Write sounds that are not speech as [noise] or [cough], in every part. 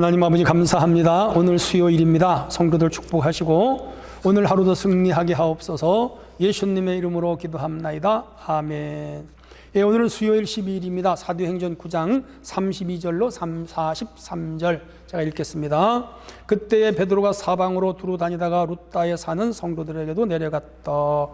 하나님 아버지 감사합니다. 오늘 수요일입니다. 성도들 축복하시고 오늘 하루도 승리하게 하옵소서 예수님의 이름으로 기도합나이다. 아멘. 예, 오늘은 수요일 12일입니다. 사도행전 9장 32절로 3, 43절 제가 읽겠습니다. 그때에 베드로가 사방으로 두루 다니다가 루따에 사는 성도들에게도 내려갔더니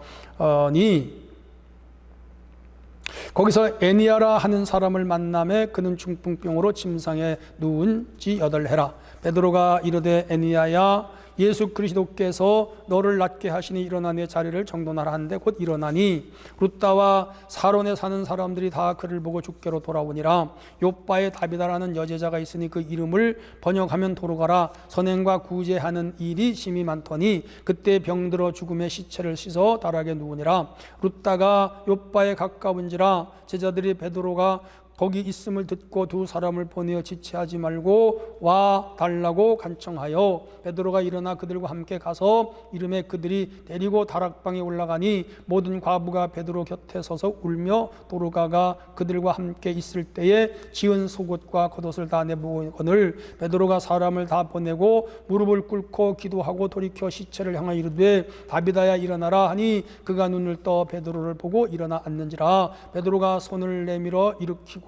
거기서 애니아라 하는 사람을 만남에 그는 중풍병으로 침상에 누운 지 여덟 해라. 베드로가 이르되 애니아야 예수 그리스도께서 너를 낫게 하시니 일어나 내 자리를 정돈하라 하는데 곧 일어나니 루따와 사론에 사는 사람들이 다 그를 보고 죽게로 돌아오니라. 요빠에 다비다라는 여제자가 있으니 그 이름을 번역하면 도로가라. 선행과 구제하는 일이 심히 많더니 그때 병들어 죽음의 시체를 씻어 다락에 누우니라. 루따가 요빠에 가까운지라 제자들이 베드로가 거기 있음을 듣고 두 사람을 보내어 지체하지 말고 와 달라고 간청하여 베드로가 일어나 그들과 함께 가서 이름에 그들이 데리고 다락방에 올라가니 모든 과부가 베드로 곁에 서서 울며 도르가가 그들과 함께 있을 때에 지은 속옷과 겉옷을 다 내보거늘 베드로가 사람을 다 보내고 무릎을 꿇고 기도하고 돌이켜 시체를 향하여 이르되 다비다야 일어나라. 하니 그가 눈을 떠 베드로를 보고 일어나 앉는지라. 베드로가 손을 내밀어 일으키고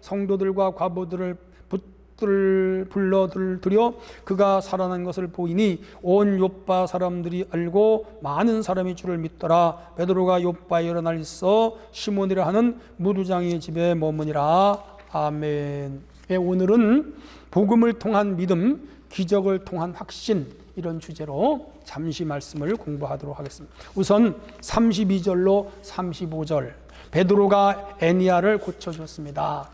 성도들과 과부들을 붙들 불러들여 그가 살아난 것을 보이니 온 요빠 사람들이 알고 많은 사람이 주를 믿더라. 베드로가 요빠에 일어날 있어 시몬이라 하는 무두장의 집에 머무니라. 아멘. 예, 오늘은 복음을 통한 믿음 기적을 통한 확신 이런 주제로 잠시 말씀을 공부하도록 하겠습니다. 우선 32절로 35절 베드로가 애니아를 고쳐줬습니다.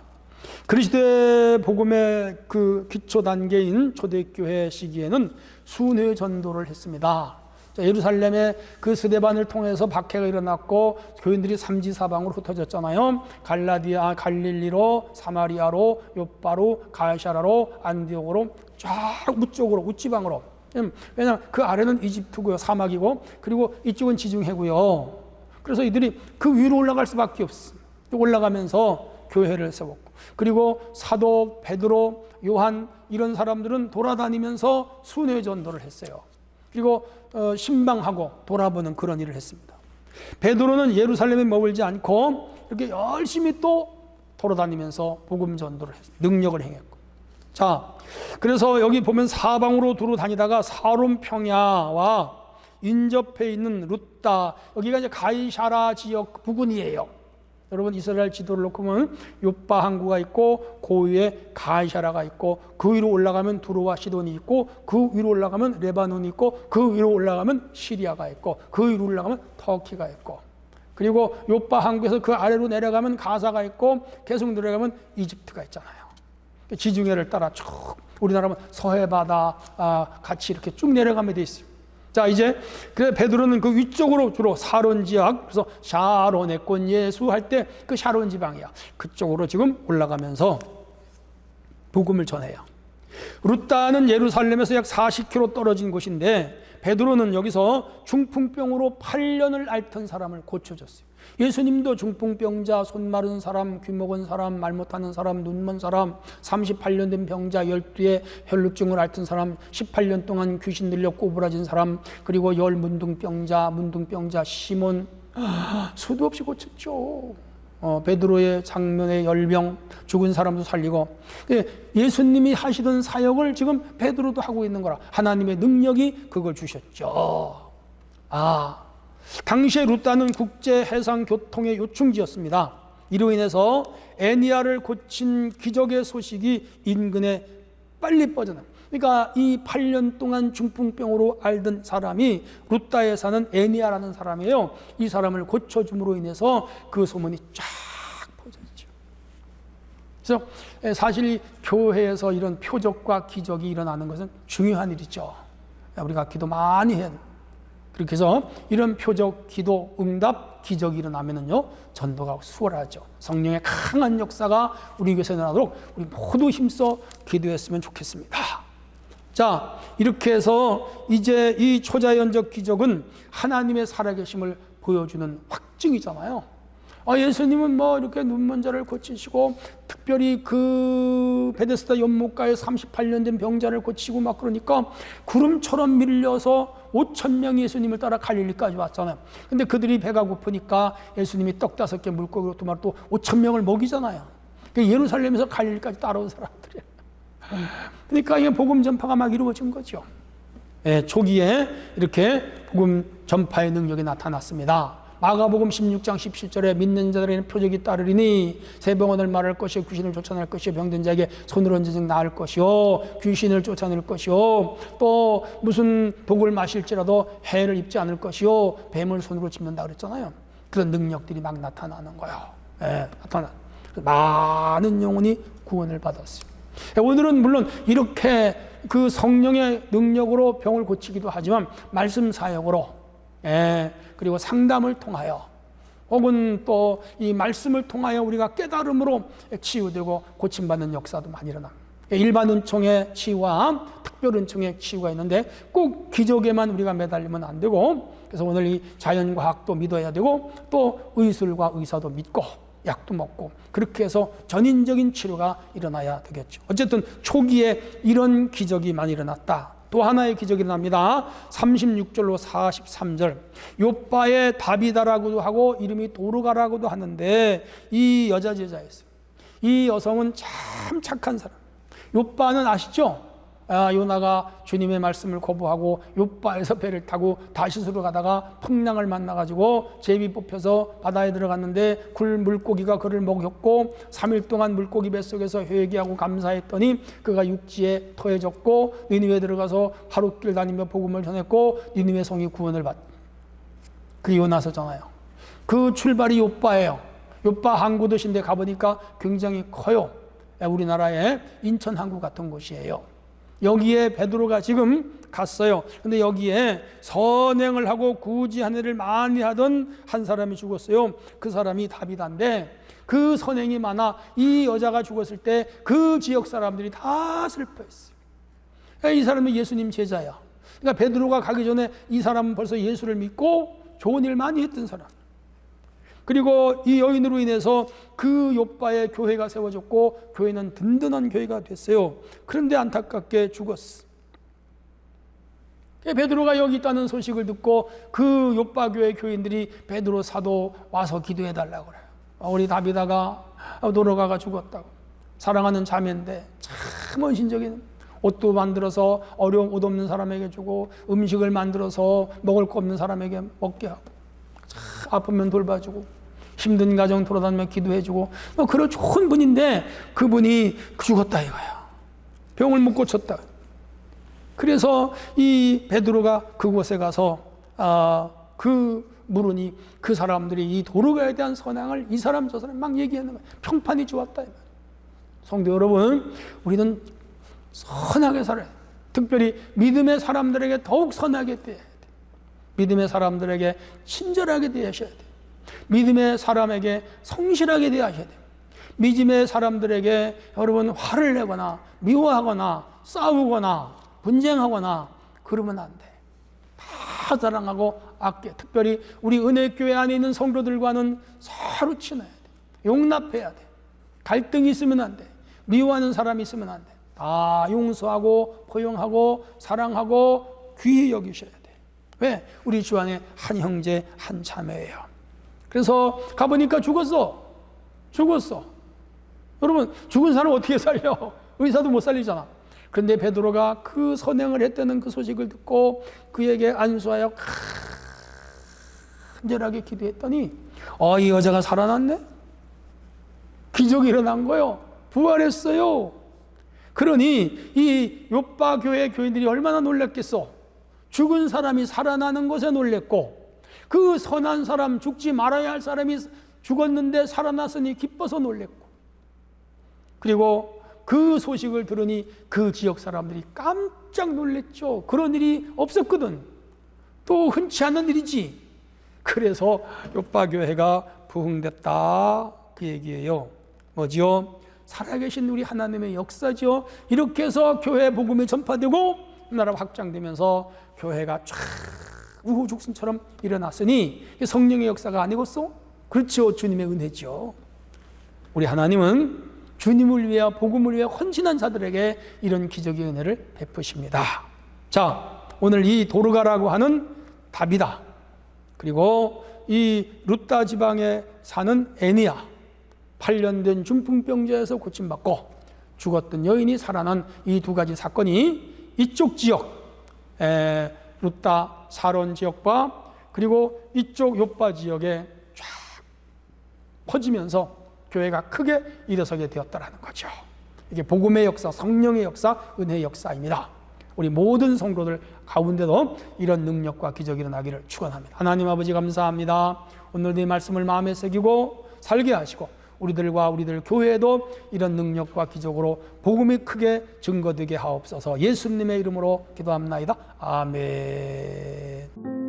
그리스도의 복음의 그 기초 단계인 초대교회 시기에는 순회 전도를 했습니다. 자, 예루살렘에 그 스데반을 통해서 박해가 일어났고 교인들이 삼지사방으로 흩어졌잖아요. 갈라디아, 갈릴리로, 사마리아로, 요바로, 가이샤라로, 안디옥으로 쫙 우쪽으로 우지방으로. 음, 왜냐하면 그 아래는 이집트고요, 사막이고 그리고 이쪽은 지중해고요. 그래서 이들이 그 위로 올라갈 수밖에 없어. 올라가면서 교회를 세웠고 그리고 사도 베드로, 요한 이런 사람들은 돌아다니면서 순회 전도를 했어요. 그리고 어, 신방하고 돌아보는 그런 일을 했습니다. 베드로는 예루살렘에 머물지 않고 이렇게 열심히 또 돌아다니면서 복음 전도를 했, 능력을 행했고. 자, 그래서 여기 보면 사방으로 두루 다니다가 사롬 평야와 인접해 있는 루따 여기가 이제 가이샤라 지역 부근이에요. 여러분 이스라엘 지도를 놓고 보면 요빠 항구가 있고 그 위에 가이샤라가 있고 그 위로 올라가면 두로와 시돈이 있고 그 위로 올라가면 레바논이 있고 그 위로 올라가면 시리아가 있고 그 위로 올라가면 터키가 있고 그리고 요빠 항구에서 그 아래로 내려가면 가사가 있고 계속 내려가면 이집트가 있잖아요. 지중해를 따라 쭉 우리나라면 서해 바다 아, 같이 이렇게 쭉 내려가면 돼 있어요. 자 이제 그래 베드로는 그 위쪽으로 주로 사론 지역 그래서 샤론의 꽃 예수 할 때 그 샤론 지방이야 그쪽으로 지금 올라가면서 복음을 전해요. 루따는 예루살렘에서 약 40km 떨어진 곳인데 베드로는 여기서 중풍병으로 8년을 앓던 사람을 고쳐줬어요. 예수님도 중풍병자, 손 마른 사람, 귀 먹은 사람, 말 못하는 사람, 눈먼 사람, 38년 된 병자, 12의 혈루증을 앓던 사람, 18년 동안 귀신 들려 꼬부라진 사람, 그리고 열 문둥병자, 문둥병자, 시몬, 수도 없이 고쳤죠. 어, 베드로의 장면의 열병, 죽은 사람도 살리고 예, 예수님이 하시던 사역을 지금 베드로도 하고 있는 거라 하나님의 능력이 그걸 주셨죠. 아, 당시에 루따는 국제 해상 교통의 요충지였습니다. 이로 인해서 애니아를 고친 기적의 소식이 인근에 빨리 뻗어나. 그러니까 이 8년 동안 중풍병으로 앓던 사람이 루따에 사는 애니아라는 사람이에요. 이 사람을 고쳐줌으로 인해서 그 소문이 쫙 퍼졌죠. 그래서 사실 교회에서 이런 표적과 기적이 일어나는 것은 중요한 일이죠. 우리가 기도 많이 돼요. 그렇게 해서 이런 표적, 기도, 응답, 기적이 일어나면은요, 전도가 수월하죠. 성령의 강한 역사가 우리 교회에서 일어나도록 우리 모두 힘써 기도했으면 좋겠습니다. 자, 이렇게 해서 이제 이 초자연적 기적은 하나님의 살아계심을 보여주는 확증이잖아요. 아, 예수님은 뭐 이렇게 눈먼 자를 고치시고 특별히 그 베데스다 연못가에 38년 된 병자를 고치고 막 그러니까 구름처럼 밀려서 5천 명이 예수님을 따라 갈릴리까지 왔잖아요. 근데 그들이 배가 고프니까 예수님이 떡 다섯 개 마리 또 5천 명을 먹이잖아요. 그 예루살렘에서 갈릴리까지 따라온 사람들이에요. 그러니까 이게 복음 전파가 막 이루어진 거죠. 예, 초기에 이렇게 복음 전파의 능력이 나타났습니다. 마가복음 16장 17절에 믿는 자들에게는 표적이 따르리니 새 병원을 말할 것이요 귀신을 쫓아낼 것이요 병든 자에게 손을 얹으면 나을 것이요 귀신을 쫓아낼 것이요 또 무슨 독을 마실지라도 해를 입지 않을 것이요 뱀을 손으로 짚는다 그랬잖아요. 그런 능력들이 막 나타나는 거예요. 예, 나타나. 많은 영혼이 구원을 받았어요. 예, 오늘은 물론 이렇게 그 성령의 능력으로 병을 고치기도 하지만 말씀 사역으로 예, 그리고 상담을 통하여 혹은 또 이 말씀을 통하여 우리가 깨달음으로 치유되고 고침받는 역사도 많이 일어납니다. 예, 일반 은총의 치유와 특별 은총의 치유가 있는데 꼭 기적에만 우리가 매달리면 안 되고 그래서 오늘 이 자연과학도 믿어야 되고 또 의술과 의사도 믿고 약도 먹고 그렇게 해서 전인적인 치료가 일어나야 되겠죠. 어쨌든 초기에 이런 기적이 많이 일어났다. 또 하나의 기적이 일어납니다. 36절로 43절. 요빠의 다비다라고도 하고 이름이 도르가라고도 하는데 이 여자 제자였어요. 이 여성은 참 착한 사람. 요빠는 아시죠? 아, 요나가 주님의 말씀을 거부하고 요바에서 배를 타고 다시스로 가다가 풍랑을 만나가지고 제비 뽑혀서 바다에 들어갔는데 굴 물고기가 그를 먹였고 3일 동안 물고기 뱃속에서 회개하고 감사했더니 그가 육지에 토해졌고 니느웨 들어가서 하루길 다니며 복음을 전했고 니느웨 성이 구원을 받. 그 요나서잖아요. 그 출발이 요바예요. 요바 항구 도시인데 가보니까 굉장히 커요. 우리나라의 인천 항구 같은 곳이에요. 여기에 베드로가 지금 갔어요. 근데 여기에 선행을 하고 구지한 일을 많이 하던 한 사람이 죽었어요. 그 사람이 다비다인데 그 선행이 많아 이 여자가 죽었을 때 그 지역 사람들이 다 슬퍼했어요. 이 사람은 예수님 제자야. 그러니까 베드로가 가기 전에 이 사람은 벌써 예수를 믿고 좋은 일 많이 했던 사람. 그리고 이 여인으로 인해서 그 요바의 교회가 세워졌고 교회는 든든한 교회가 됐어요. 그런데 안타깝게 죽었어. 베드로가 여기 있다는 소식을 듣고 그 요바 교회 교인들이 베드로 사도 와서 기도해 달라고 그래요. 우리 다비다가 노로가가 죽었다고. 사랑하는 자매인데 참 헌신적인 옷도 만들어서 어려운 옷 없는 사람에게 주고 음식을 만들어서 먹을 거 없는 사람에게 먹게 하고 참 아프면 돌봐주고 힘든 가정 돌아다니며 기도해주고 뭐 그런 좋은 분인데 그분이 죽었다 이거야. 병을 못 고쳤다. 그래서 이 베드로가 그곳에 가서 아, 그 물으니 그 사람들이 이 도로가에 대한 선행을 이 사람 저 사람 막 얘기하는 거야. 평판이 좋았다. 성도 여러분, 우리는 선하게 살아야 돼. 특별히 믿음의 사람들에게 더욱 선하게 대해야 돼. 믿음의 사람들에게 친절하게 대하셔야 돼. 믿음의 사람에게 성실하게 대하셔야 돼. 믿음의 사람들에게 여러분 화를 내거나 미워하거나 싸우거나 분쟁하거나 그러면 안 돼. 다 사랑하고 아껴. 특별히 우리 은혜교회 안에 있는 성도들과는 서로 친해야 돼. 용납해야 돼. 갈등이 있으면 안 돼. 미워하는 사람이 있으면 안 돼. 다 용서하고 포용하고 사랑하고 귀히 여기셔야 돼. 왜? 우리 주 안에 한 형제 한 자매예요. 그래서 가보니까 죽었어. 죽었어. 여러분 죽은 사람 어떻게 살려? [laughs] 의사도 못 살리잖아. 그런데 베드로가 그 선행을 했다는 그 소식을 듣고 그에게 안수하여 간절하게 기도했더니 어, 이 여자가 살아났네? 기적이 일어난 거요. 부활했어요. 그러니 이 요빠 교회 교인들이 얼마나 놀랐겠어. 죽은 사람이 살아나는 것에 놀랬고 그 선한 사람 죽지 말아야 할 사람이 죽었는데 살아났으니 기뻐서 놀랬고 그리고 그 소식을 들으니 그 지역 사람들이 깜짝 놀랬죠. 그런 일이 없었거든. 또 흔치 않은 일이지. 그래서 요빠 교회가 부흥됐다 그 얘기예요. 뭐지요? 살아계신 우리 하나님의 역사죠. 이렇게 해서 교회 복음이 전파되고 나라 확장되면서 교회가 쫙 우후죽순처럼 일어났으니 성령의 역사가 아니겠소? 그렇죠. 주님의 은혜죠. 우리 하나님은 주님을 위해 복음을 위해 헌신한 자들에게 이런 기적의 은혜를 베푸십니다. 자, 오늘 이 도르가라고 하는 답이다. 그리고 이 루타 지방에 사는 애니야 8년 된 중풍병자에서 고침받고 죽었던 여인이 살아난 이 두 가지 사건이 이쪽 지역 에, 루타 사론 지역과 그리고 이쪽 요빠 지역에 쫙 퍼지면서 교회가 크게 일어서게 되었다라는 거죠. 이게 복음의 역사, 성령의 역사, 은혜의 역사입니다. 우리 모든 성도들 가운데도 이런 능력과 기적이 일어나기를 축원합니다. 하나님 아버지 감사합니다. 오늘도 이 말씀을 마음에 새기고 살게 하시고 우리들과 우리들 교회에도 이런 능력과 기적으로 복음이 크게 증거되게 하옵소서. 예수님의 이름으로 기도합나이다. 아멘.